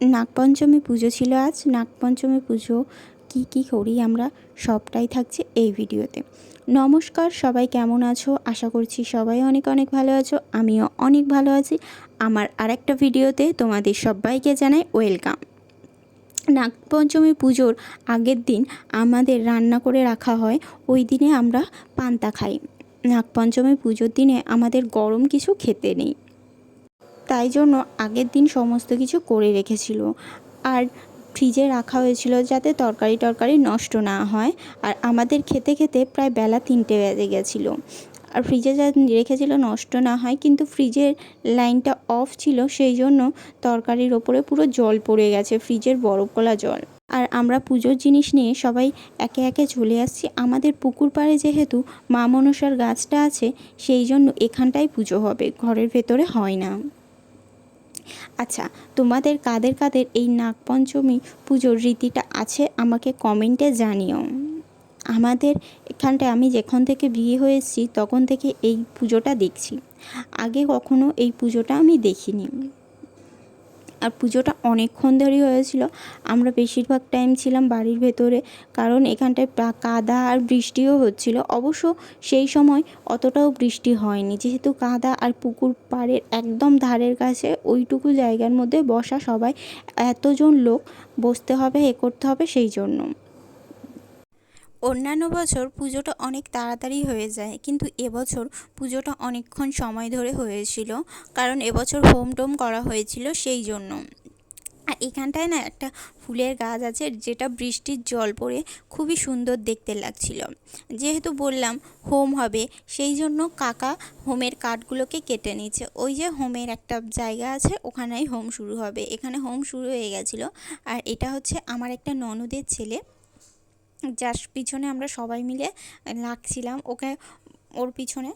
নাগপঞ্চমী পুজো ছিল আজ। নাগপঞ্চমী পুজো কি কি করি আমরা সবটাই থাকছে এই ভিডিওতে। নমস্কার, সবাই কেমন আছো? আশা করছি সবাই অনেক অনেক ভালো আছো। আমিও অনেক ভালো আছি। আমার আরেকটা ভিডিওতে তোমাদের সবাইকে জানাই ওয়েলকাম। নাগপঞ্চমী পুজোর আগের দিন আমাদের রান্না করে রাখা হয়, ওই দিনে আমরা পান্তা খাই। নাগপঞ্চমী পুজোর দিনে আমাদের গরম কিছু খেতে নেই। তাই জন্য আগের দিন সমস্ত কিছু করে রেখেছিল। আর ফ্রিজে রাখা হয়েছিল যাতে তরকারি টরকারি নষ্ট না হয়। আর আমাদের খেতে খেতে প্রায় বেলা তিনটে বেজে গেছিল। আর ফ্রিজে যা রেখেছিল নষ্ট না হয়, কিন্তু ফ্রিজের লাইনটা অফ ছিল, সেই জন্য তরকারির ওপরে পুরো জল পড়ে গেছে, ফ্রিজের বরফ গলা জল। আর আমরা পুজোর জিনিস নিয়ে সবাই একে একে চলে আসছি। আমাদের পুকুর পাড়ে যেহেতু মা মনসার গাছটা আছে, সেই জন্য এখানটাই পুজো হবে, ঘরের ভেতরে হয় না। আচ্ছা তোমাদের কাদের কাদের এই নাগপঞ্চমী পুজোর রীতিটা আছে আমাকে কমেন্টে জানিও। আমাদের এখানটায় আমি যেখান থেকে বিয়ে হয়েছি তখন থেকে এই পুজোটা দেখছি। আগে কখনো এই পুজোটা আমি দেখিনি। আর পুজোটা অনেকক্ষণ ধরেই হয়েছিল। আমরা বেশিরভাগ টাইম ছিলাম বাড়ির ভেতরে, কারণ এখানটায় কাদা আর বৃষ্টিও হচ্ছিল। অবশ্য সেই সময় অতটাও বৃষ্টি হয়নি। যেহেতু কাদা আর পুকুর পাড়ের একদম ধারের কাছে, ওইটুকু জায়গার মধ্যে বসা সবাই, এতজন লোক, বসতে হবে, এ করতে হবে সেই জন্য। অন্যান্য বছর পুজোটা অনেক তাড়াতাড়ি হয়ে যায়, কিন্তু এবছর পুজোটা অনেকক্ষণ সময় ধরে হয়েছিল, কারণ এবছর হোম টোম করা হয়েছিল সেই জন্য। আর এখানটায় না একটা ফুলের গাছ আছে, যেটা বৃষ্টির জল পড়ে খুবই সুন্দর দেখতে লাগছিল। যেহেতু বললাম হোম হবে, সেই জন্য কাকা হোমের কাঠগুলোকে কেটে নিচ্ছে ওই যে হোমের একটা জায়গা আছে, ওখানেই হোম শুরু হবে। এখানে হোম শুরু হয়ে গেছিল। আর এটা হচ্ছে আমার একটা ননদের ছেলে। যার পিছনে আমরা সবাই মিলে লাগছিলাম। ওকে ওর পিছনে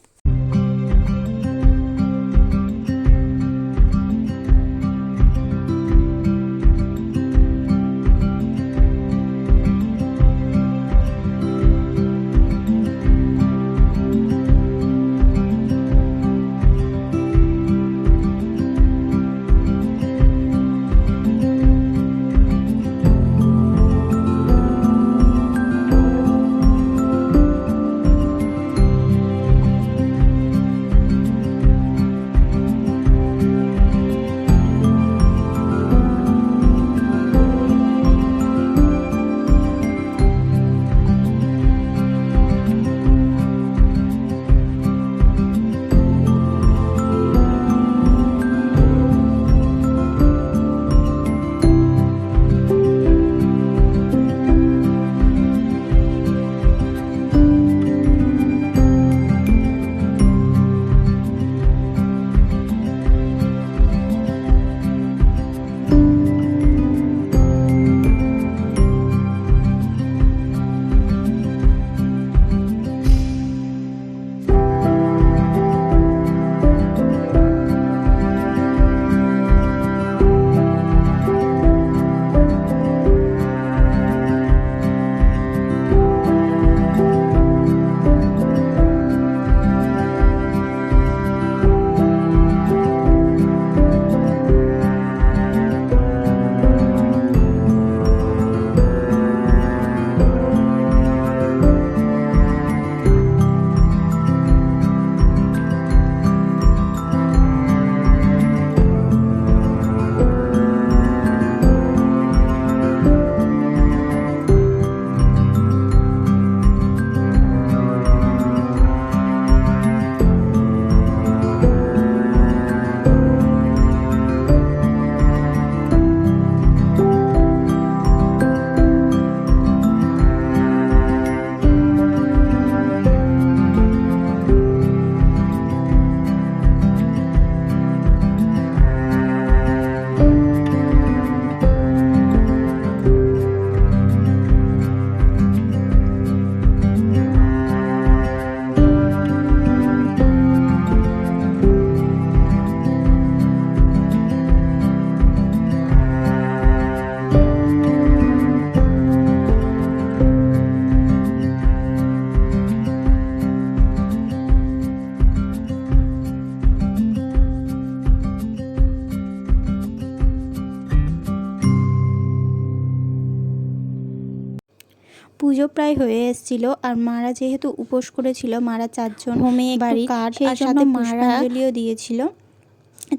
পুজো প্রায় হয়ে এসেছিল আর মারা যেহেতু উপোস করেছিল মারা চারজন হোমে বাড়ি কাঠ সেই জন্য পুষ্পাঞ্জলিও দিয়েছিল।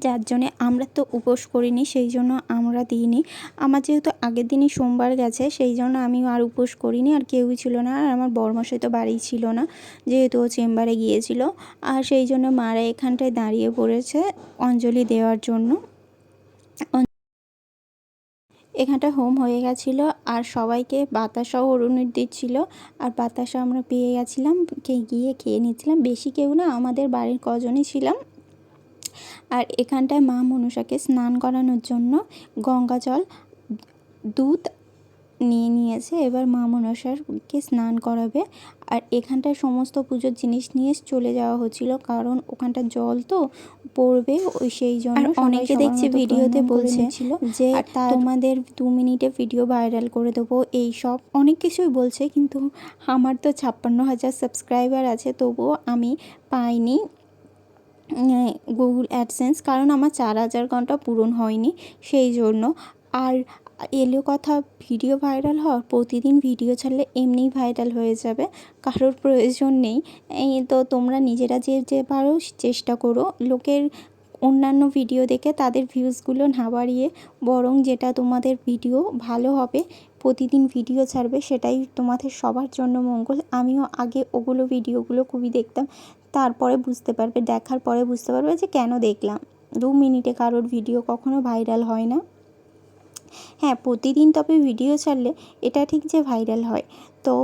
চারজনে আমরা তো উপোস করিনি সেই জন্য আমরা দিইনি। আমার যেহেতু আগের দিনই সোমবার গেছে সেই জন্য আমি আর উপোস করিনি আর কেউই ছিল না। আর আমার বর্মশাই তো বাড়ি ছিল না যেহেতু ও চেম্বারে গিয়েছিল। আর সেই জন্য মারা এখানটায় দাঁড়িয়ে পড়েছে অঞ্জলি দেওয়ার জন্য। এখানটা হোম হয়ে গেছিল আর সবাইকে বাতাসাও অরুণের দিচ্ছিল। আর বাতাসা আমরা পেয়ে গেছিলাম গিয়ে খেয়ে নিচ্ছিলাম। বেশি কেউ না, আমাদের বাড়ির কজনই ছিলাম। আর এখানটায় মা মনসাকে স্নান করানোর জন্য গঙ্গা জল দুধ নিয়ে নিয়েছে। এবার মা মনসারকে স্নান করাবে। আর এখানটায় সমস্ত পুজোর জিনিস নিয়ে চলে যাওয়া হচ্ছিল। কারণ ওখানটা জল তো পড়বে ওই সেই জন্য অনেকে দেখছি ভিডিওতে বলছে যে তোমাদের দু মিনিটে ভিডিও ভাইরাল করে দেবো এই সব। অনেক কিছুই বলছে কিন্তু আমার তো ছাপ্পান্ন হাজার সাবস্ক্রাইবার আছে তবুও আমি পাইনি গুগল অ্যাডসেন্স কারণ আমার চার হাজার ঘণ্টা পূরণ হয়নি সেই জন্য। আর এলো কথা ভিডিও ভাইরাল হওয়ার প্রতিদিন ভিডিও ছাড়লে এমনিই ভাইরাল হয়ে যাবে, কারোর প্রয়োজন নেই। এই তো তোমরা নিজেরা যে যে পারো চেষ্টা করো, লোকের অন্যান্য ভিডিও দেখে তাদের ভিউজগুলো না বাড়িয়ে বরং যেটা তোমাদের ভিডিও ভালো হবে, প্রতিদিন ভিডিও ছাড়বে সেটাই তোমাদের সবার জন্য মঙ্গল। আমিও আগে ওগুলো ভিডিওগুলো খুবই দেখতাম, তারপরে বুঝতে পারবে, দেখার পরে বুঝতে পারবে যে কেন দেখলাম। দু মিনিটে কারোর ভিডিও কখনো ভাইরাল হয় না। হ্যাঁ প্রতিদিন তবে ভিডিও ছাড়লে এটা ঠিক যে ভাইরাল হয়। তো